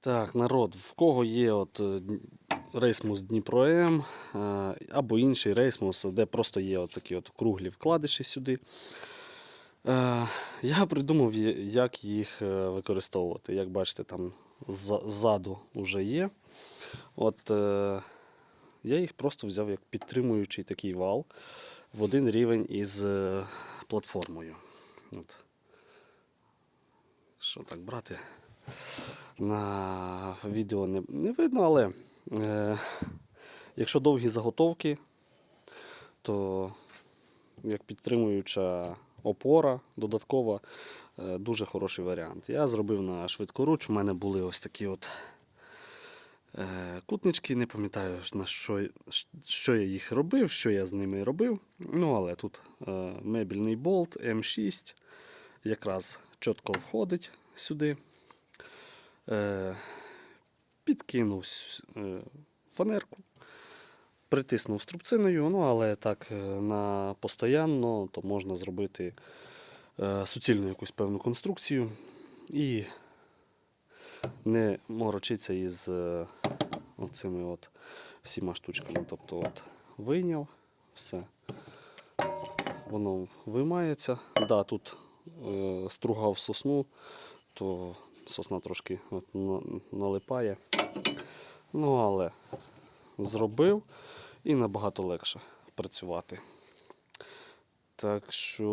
Так, народ, в кого є от е, рейсмус Дніпро М е, або інший рейсмус, де просто є от такі от круглі вкладиші сюди. Е, Я придумав, як їх використовувати. Як бачите, там ззаду вже є. От я їх просто взяв як підтримуючий такий вал в один рівень із платформою. От. Що так брати? На відео не, не видно, але е, якщо довгі заготовки, то як підтримуюча опора додаткова, е, дуже хороший варіант. Я зробив на швидкоруч. У мене були ось такі от е, кутнички, не пам'ятаю, на що, що я їх робив, що я з ними робив. Ну, але тут е, мебільний болт М6 якраз чітко входить сюди. Е, підкинув е, фанерку, притиснув струбциною, ну але так е, на постоянно, то можна зробити суцільну якусь певну конструкцію і не морочитися із оцими от всіма штучками. Тобто от вийняв все. Воно виймається. Да, тут е, стругав сосну, то сосна трошки от, налипає. Ну, але зробив і набагато легше працювати. Так що,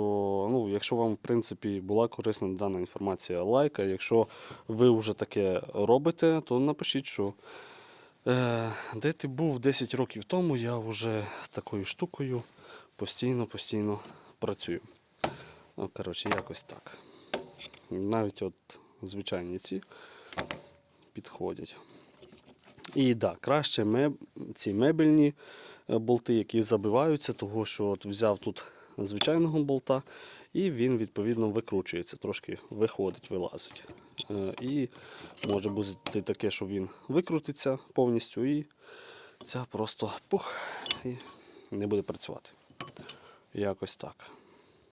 ну, якщо вам, в принципі, була корисна дана інформація, лайка. Якщо ви вже таке робите, то напишіть, що е, де ти був 10 років тому, я вже такою штукою постійно-постійно працюю. Ну, коротше, якось так. Навіть от звичайні ці підходять. І так, да, краще меб... ці мебельні е, болти, які забиваються, того що от взяв тут звичайного болта, і він відповідно викручується, трошки виходить, вилазить. Е, І може бути таке, що він викрутиться повністю, і ця просто пух і не буде працювати. Якось так.